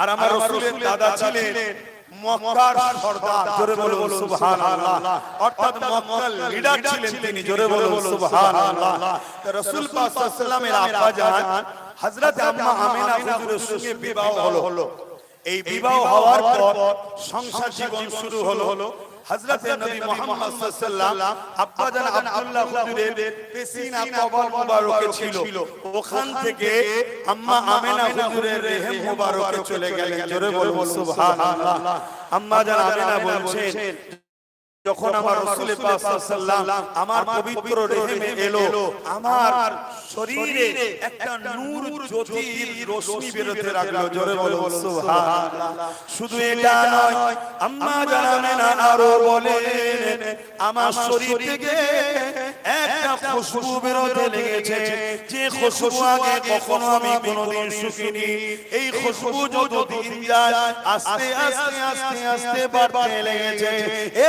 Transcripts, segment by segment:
আর আমার রসুলের দাদা ছিলেন মক্কার সর্দার। জোরে বলুন সুবহানাল্লাহ। অর্থাৎ মক্কার লিডার ছিলেন তিনি জোরে বলুন সুবহানাল্লাহ। তো রাসূল পাক সাল্লাল্লাহু আলাইহি হযরত আম্মা আমিনা হুজুরের সঙ্গে বিবাহ হলো। এই বিবাহ হওয়ার পর সংসার জীবন শুরু হলো। হযরতে নবী মুহাম্মদ সাল্লাল্লাহু আব্বা জান আব্দুল্লাহ হুজুরের পেশিনা কবর মুবারকে ছিল। ওখান থেকে আম্মা আমেনা হুজুরের রেহেম মুবারকে চলে গেলেন। জোরে বলব সুবহানাল্লাহ। আম্মা জান আমেনা বলছেন যখন আমার রাসূল আমার পবিত্র রেহেমে এলো আমার শরীরে একটা নূর জ্যোতির রশ্মি বেরোতে লাগল জোরে বলো সুবহানাল্লাহ শুধু এটা নয় আম্মা জানানে না আরও বলেন আমার শরীর থেকে একটা খুশবু বেরোতে লেগেছে। যে খুশবু আগে কখনো আমি কোনোদিন শুকিনি এই খুশবু যত দিন যায় আস্তে আস্তে আস্তে আস্তে বাড়তে লেগেছে। এ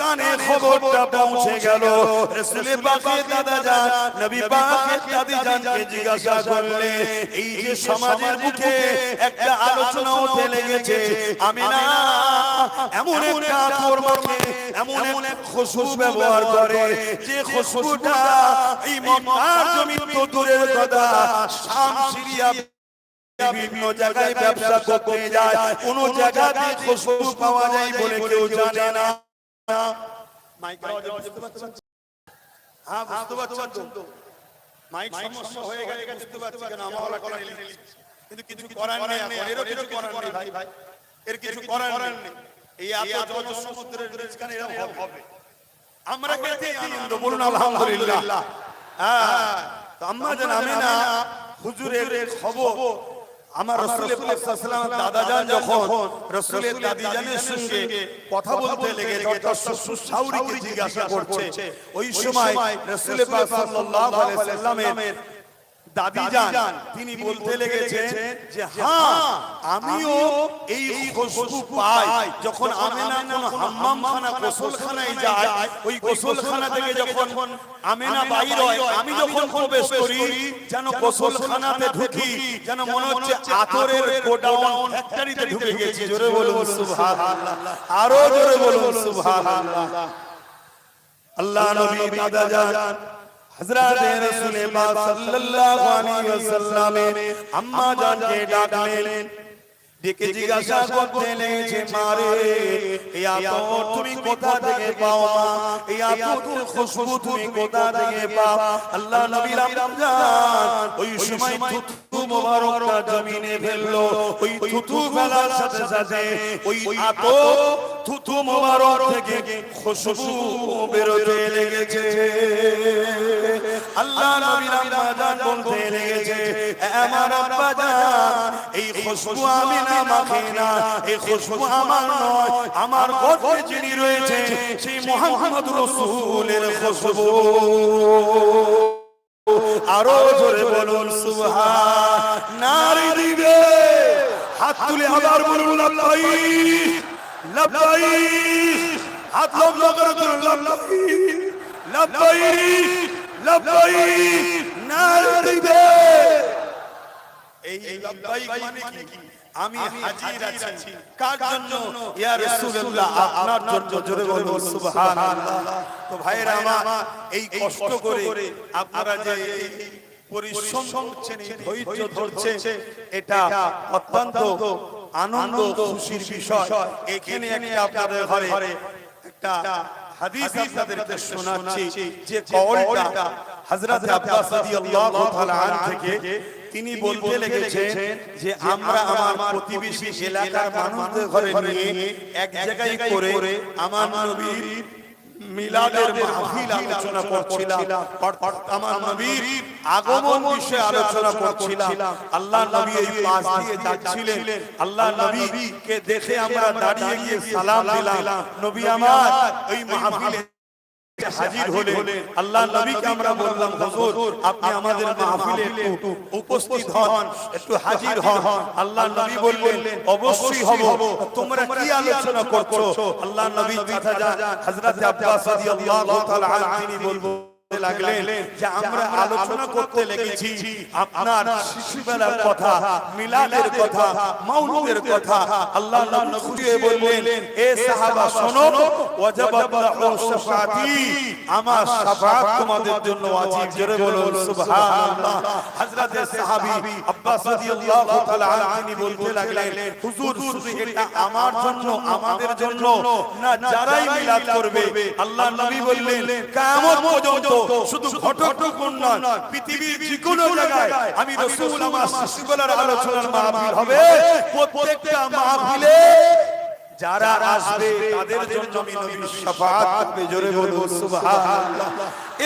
কানে খবরটা পৌঁছে গেল। রাসূল পাকের দাদা জান নবী পাকের দাদি জানকে জিজ্ঞাসা করলে এই যে সমাজের বুকে একটা আলোচনা উঠে লেগেছে। আমি না এমন একটা মাখে এমন এমন এক খুশবু ব্যবহার করে যে খুশবুটা এই মক্কার জমি তো দূরের কথা। শাম সিরিয়া বিভিন্ন জায়গায় ব্যবসা করতে যায়। কোন জায়গাতে খুশবু পাওয়া যায় বলে কেউ জানে না। মাইক আওয়াজে বুঝতে পারছেন হ্যাঁ বুঝতে পারছেন তো। মাইক সমস্যা হয়ে গেলে বুঝতে পারছি কেন আমার ওলা কিন্তু কিছু করার নেই এরও কিছু করার নেই ভাই ভাই। এর কিছু করার নেই। এই এত জনসমুদ্রের এরকম হবে। আমরা পেতে আনন্দ বলুন আলহামদুলিল্লাহ। হ্যাঁ। আম্মা জান আমিনা হুজুরের খবর। আমার রসুলের সাল্লাল্লাহু দাদা যান যখন রসুলের দাদি জানের সঙ্গে কথা বলতে লেগে শ্বশুর জিজ্ঞাসা করছে। ওই সময় রসুলের সাল্লাল্লাহু আলাইহি সাল্লামের দাদি যান তিনি বলতে লেগেছেন যে হ্যাঁ আমিও এই খুশবু পাই। যখন আমেনা কোন হাম্মাম খানা গোসলখানায় যায় ওই গোসলখানা থেকে যখন আমেনা বাইর হয় আমি যখন প্রবেশ করি যেন গোসলখানাতে ঢুকি যেন মনে হচ্ছে আতরের গোডাউন ফ্যাক্টরিতে ঢুকে গেছি। জোরে বলুন সুবহানাল্লাহ। আরও জোরে বলুন সুবহানাল্লাহ। আল্লাহ নবী দাদা যান। হযরত রাসূল পাক সাল্লাল্লাহু ডেকে জিজ্ঞাসা করতে লেগেছে মারে এই আতর তুমি কোথা থেকে পাও মা? এই আতর খুশবু তুমি কোথা থেকে পাও? আল্লাহ নবী রমজান ওই সময় থুতু মোবারকটা জমিনে ফেলল। ওই থুতু ফেলার সাথে সাথে ওই আতর থুতু মোবারক থেকে খুশবু বেরোতে লেগেছে। আল্লাহ নবী রমজান বলতে লেগেছে আমার আব্বা জান, এই খুশবু আমি না মাখি না, এই খুশবু আমার নয়, আমার গর্ভে যিনি রয়েছে, সেই মোহাম্মদ রসুলের খুশবু। আরও জোরে বলুন, সুবহান। নারী দিবে। হাত তুলে আবার বলুন লাল্লাই লাল্লাই হাত লম্বা করে তুলুন নারী দিবে এই লাব্বাইক মানে কি? আমি হাজির আছি। কার জন্য? ইয়া রাসূলুল্লাহ আপনার জন্য জোরে বলুন সুবহানাল্লাহ। তো ভাইরা আমার এই কষ্ট করে আপনারা যে পরিশ্রম করছেন ধৈর্য ধরছেন এটা অত্যন্ত আনন্দ খুশির বিষয়। এখানে একটা আপনাদের ঘরে একটা হাদিস আপনাদেরকে শোনাচ্ছি যে কওলটা হযরত আব্বাস রাদিয়াল্লাহু তাআলা আন থেকে তিনি বলতে লেগেছেন যে আমরা আমার প্রতিবেশী এলাকার মানুষদের ঘরে নিয়ে এক জায়গায় করে আমার নবীর মিলাদের মাহফিল আলোচনা করছিলাম। অর্থাৎ আমার নবীর আগমন বিষয়ে আলোচনা করছিলাম। আল্লাহ নবী এই পাশ দিয়ে যাচ্ছিলেন। আল্লাহ নবী কে দেখে আমরা দাঁড়িয়ে গিয়ে সালাম দিলাম। নবী আমার ওই মাহফিলে হাজির হলে আল্লাহ নবীকে আমরা বললাম হুজুর আপনি আমাদের মাহফিলে একটু উপস্থিত হন একটু হাজির হন। আল্লাহ নবী বললেন অবশ্যই হব। তোমরা কি আলোচনা করছ? আল্লাহ নবী কথা যা হযরত আব্বাস রাদিয়াল্লাহু তাআলা আনহু বলব লাগলেন যে আমরা আলোচনা করতে লেগেছি। আপনার শিশুবেলার কথা মিলাদের কথা মাউলুদের কথা আল্লাহ নবী খুঁজে বললেন এ সাহাবা শোনো ওয়াজাবাত শাফাতি আমার শাফাত তোমাদের জন্য ওয়াজিব জোরে বলুন সুবহানাল্লাহ। হযরত সাহাবী আব্বাস রাদিয়াল্লাহু তাআলা আনহু বলতে লাগলেন হুজুর শুধু এটা আমার জন্য আমাদের জন্য না যারাই মিলাদ করবে আল্লাহ নবী বললেন কিয়ামত পর্যন্ত শুধু ঘটক পৃথিবীর যে কোনো জায়গায় আমি রসুল আমার শিশুবেলার আলোচনার মাহফিল হবে। প্রত্যেকটা যারা আসবে তাদের জন্য আমি নবীর শাফাআত করবে জোরে বলব সুবহানাল্লাহ।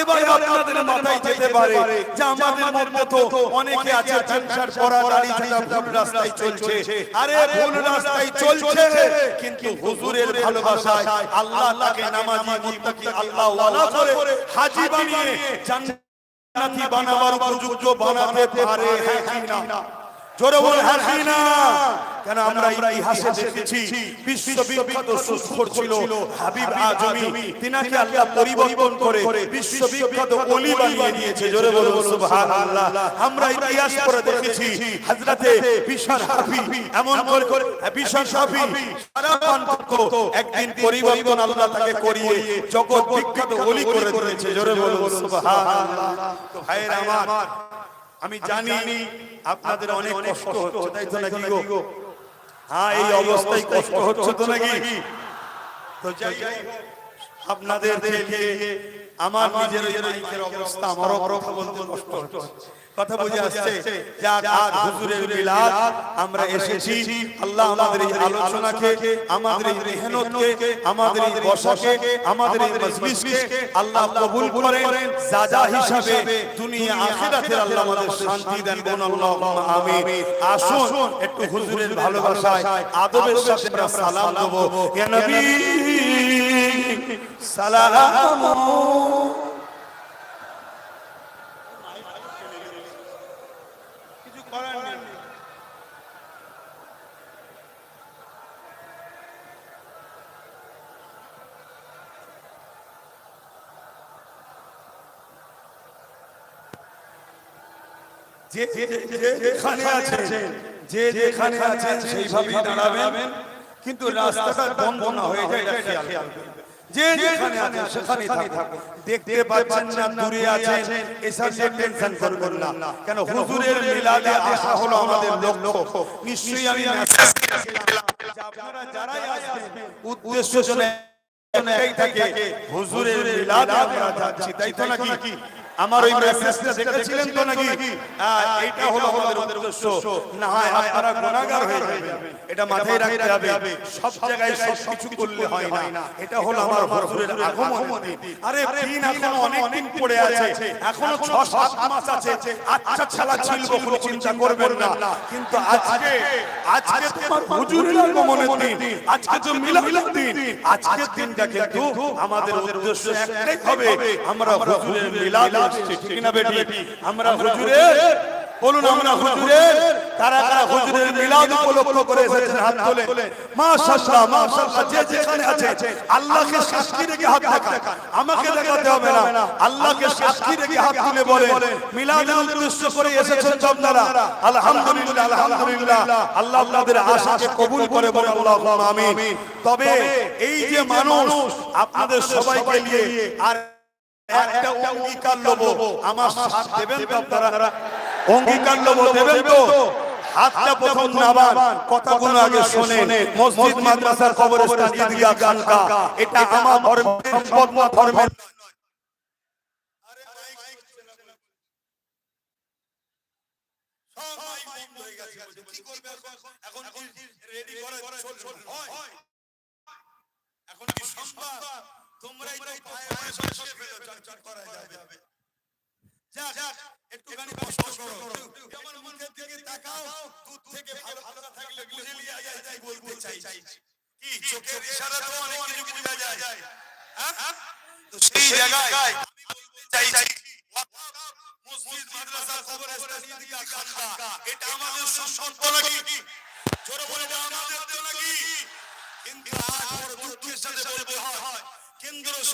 এবার আপনাদের মাথায় যেতে পারে যে আমাদের মধ্যে তো অনেকে আছে সংসার করা দাড়ি ছাড়া ভুল রাস্তায় চলছে। আরে ভুল রাস্তায় চলছে। কিন্তু হুজুরের ভালোবাসায় আল্লাহ তাকে নামাজি মুত্তাকি আল্লাহ ওয়ালা করে হাজী বানিয়ে জান্নাতি বানাবার উপযুক্ত বানাতে পারে হ্যাঁ কি না? জোরে বল হাসি না কেন আমরা ইতিহাসে দেখেছি? বিশ্ববিখ্যাত সুস্ফর ছিল হাবিব আজমি। তিনাকে আল্লাহ পরিবর্তন করে বিশ্ববিখ্যাত ওলি বানিয়ে দিয়েছে। জোরে বলুন সুবহানাল্লাহ। আমরা ইতিহাস করে দেখেছি। হযরতে বিশার হাফি এমন করে করে বিশার হাফি সারা পান্থ একদিন পরিবর্তন আল্লাহ তাকে করিয়ে জগৎ বিখ্যাত ওলি করে দিয়েছে। জোরে বলুন সুবহানাল্লাহ। তো ভাইরা আমার আমি জানি আপনাদের অনেক কষ্ট হচ্ছে তাই তো নাকি গো হ্যাঁ এই অবস্থায় কষ্ট হচ্ছে তো নাকি? তো যাই আপনাদের থেকে আমার নিজের ওই মাইকের অবস্থা আমারও কথা বলতে কষ্ট হচ্ছে। কথা বুঝে আসছে যাক আজ হুজুরের মিলাদ আমরা এসেছি আল্লাহ আমাদের এই আলোচনাকে আমাদের এই মেহনতকে আমাদের এই বসাকে আমাদের এই মজলিসকে আল্লাহ কবুল করেন। সাজা হিসাবে দুনিয়া আখিরাতে আল্লাহ আমাদের শান্তি দেন বলুন আল্লাহুম্মা আমিন। আসুন একটু হুজুরের ভালোবাসায় আদবের সাথে আমরা সালাম দেব। ইয়া নবী? সালাম যে যেখানে আছেন যে যেখানে আছেন সেইভাবেই দাঁড়াবেন কিন্তু রাস্তাটা বন্ধ না হয়ে যায় এটা খেয়াল। যে যেখানে আছেন সেখানেই থাকুন। দেখতে পাচ্ছেন না দূরে আছেন এসব নিয়ে টেনশন করবেন না। কেন হুজুরের মিলাদে আসা হলো আমাদের লক্ষ্য। নিশ্চয়ই আমি মেসেজ দিয়েছিলাম আপনারা যারাই আসবেন উদ্দেশ্য জন্য একটাই থাকে হুজুরের মিলাদে আমরা যাচ্ছি। তাই তো নাকি? আমার ওই মেসেজটা দেখেছিলেন তো নাকি? হ্যাঁ, এইটা হলো আমাদের উদ্দেশ্য। না হয় আপনারা গুনাহগার হয়ে যাবেন। এটা মাথায় রাখতে হবে। সব জায়গায় সব কিছু করলে হয় না। এটা হলো আমার হুজুরের আগমন আরে দিন এখনও অনেক দিন পড়ে আছে। এখনও 6 7 মাস আছে। আচ্ছা ছালা ছিল কোনো চিন্তা করবেন না। কিন্তু আজকে আজকে তোমার হুজুরের আগমনের দিন। আজকে তো মিলাদের দিন। আজকের দিনটা কিন্তু আমাদের উদ্দেশ্য একটাই হবে আমরা হুজুরের মিলাদ আসছে ঠিক না বেটি? আমরা হুজুরের বলুন আমরা হুজুরের কারা কারা হুজুরের মিলাদ উপলক্ষ করে এসেছেন হাত তোলে মাশাআল্লাহ মাশাআল্লাহ যে যেখানে আছে আল্লাহকে সাক্ষী রেখে হাত দেখান। আমাকে দেখাতে হবে না। আল্লাহকে সাক্ষী রেখে হাত তুলে বলে মিলাদের উদ্দেশ্য করে এসেছেন আপনারা আলহামদুলিল্লাহ আলহামদুলিল্লাহ আল্লাহ আপনাদের আশাকে কবুল করে বলে আল্লাহুম্মা আমিন। তবে এই যে মানুষ আপনাদের সবাইকে নিয়ে আর একটা অঙ্গীকার লব আমার সাথ দেবেন তো আপনারা? অঙ্গীকার লব দেবেন তো? হাতটা প্রথম নাবান কথাগুলো আগে শোনেন। মসজিদ মাদ্রাসার কবরস্থান ঈদগাহ খানকা এটা আমার ধর্মের সম্পদ না ধর্মের রেডি করে? এখন কি সম্ভব তোমরাই তো পায়ে পায়ে সব ফেলো চার করা যাবে। যাক যাক একটুখানি কষ্ট করো। আমার মুখের দিকে তাকাও দুধ থেকে ভালো কথা থাকলে বুঝে লিয়া যায় তাই বলতে চাই। কি চোখের ইশারা তো অনেক কিছু বোঝা যায়। হ্যাঁ? তো সেই জায়গায় আমি বলতে চাই মসজিদ মাদ্রাসা কবরস্থান এটা আমাদের সম্পর্ক নাকি? জোরে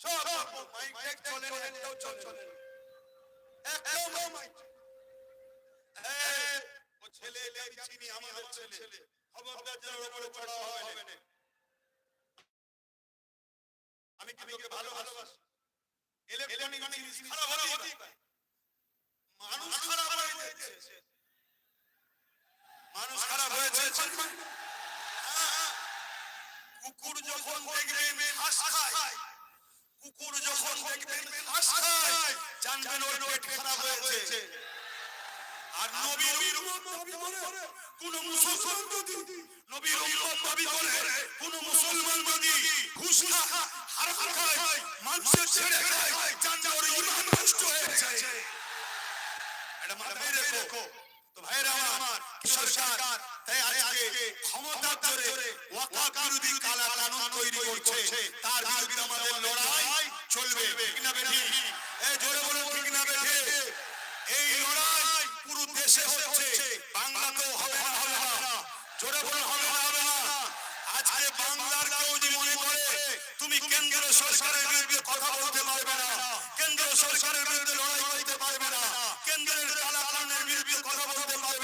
সব মাইক টেক চলে না একটাও চলে না। একদম মাইক। চড়াও হবে না। আমি তোকে ভালো খারাপ হতেই মানুষ খারাপ হয়েছে মানুষ খারাপ হয়েছে হ্যাঁ, কুকুর যখন দেখবেন ঘাস খায়, কুকুর যখন দেখবেন ঘাস খায়, জানবেন ওর পেট খারাপ হয়েছে। আর নবীর কোন মুসলমান যদি নবীর উম্মত দাবি করে, কোন মুসলমান যদি ঘুষ খা- হারাম খায়, মানুষের ছেড়ে খায় জানবে ওর ঈমান নষ্ট হয়েছে এটা মাথায় রেখো তো ভাইরা আমার কি সরকার তুমি কেন্দ্র সরকারের বিরুদ্ধে কথা বলতে পারবে না, কেন্দ্র সরকারের বিরুদ্ধে লড়াই করতে পারবে না, কেন্দ্রের কালা কথা বলতে পারবে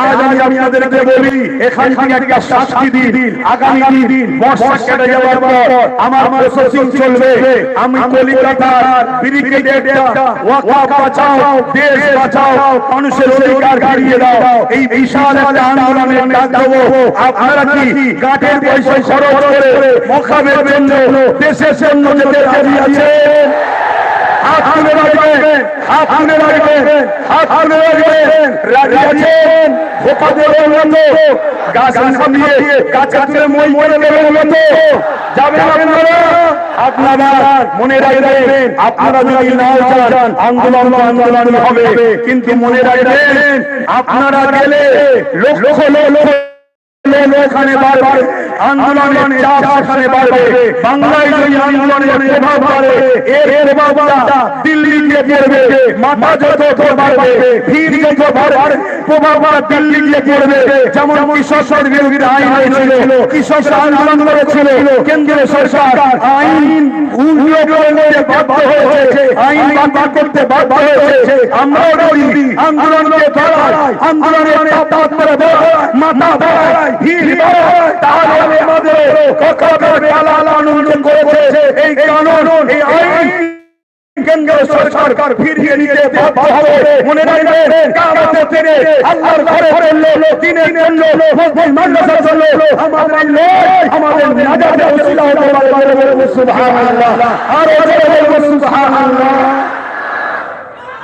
আজ আমি আপনাদেরকে বলি এখান থেকে একটা শাস্তি দিন আগামী দিন বর্ষা কেটে যাওয়ার পর আমার প্রসেসিং চলবে আমি কলিকাতার ব্রিগেডে একটা ওয়াকাফ বাঁচাও দেশ বাঁচাও মানুষের অধিকার ফিরিয়ে দাও। এই বিশাল একটা আন্দোলনের ডাক দেবো। আপনারা কি গাটের পয়সা খরচ করে মোকাবের জন্য দেশের জন্য যেতে রাজি আছেন? হাত রাখবেন হাত রাখবেন হাত রাখবেন রাজি আছেন? ধোকা দেবেন মতো গাছ নামিয়ে গাছে তুলে মই করে দেবেন মতো যাবেন আপনারা? আপনারা মনে রাখবেন, আপনারা যদি নাও চান, আন্দোলন আন্দোলন হবে। কিন্তু মনে রাখবেন, আপনারা গেলে লক্ষ লক্ষ লোক এখানে বারবার আন্দোলনের চাপ সেখানে বাড়বে বাংলায় যদি আন্দোলনের প্রভাব বাড়ে এর প্রভাবটা দিল্লিতে পড়বে। মাথা যত বাড়বে ভিড় যত বাড়বে প্রভাবটা দিল্লিতে পড়বে। যেমন কৃষকের বিরোধী আইন হয়েছিল কৃষকরা আন্দোলন করেছিল কেন্দ্র সরকার আইন উল্টো করতে বাধ্য হয়েছে আইন বাদ করতে বাধ্য হয়েছে। আমরাও বলি আন্দোলনকে ধরাই আন্দোলনের তাৎপর্য বড়াই, মাথা বাড়াই ভিড় বাড়াই তাহলে আমাদের কখনো আলাল আন্দোলন করেছে এই কানুন, এই আইন কেন্দ্র সরকার ফিরিয়ে নিতে বাধ্য হবে। মনে রাখবেন কামতে তেরে আল্লাহর ঘরে চলল দিনের জন্য মসজিদ মাদ্রাসা চলল আমাদের লড়াই, আমাদের নাজাতে পারে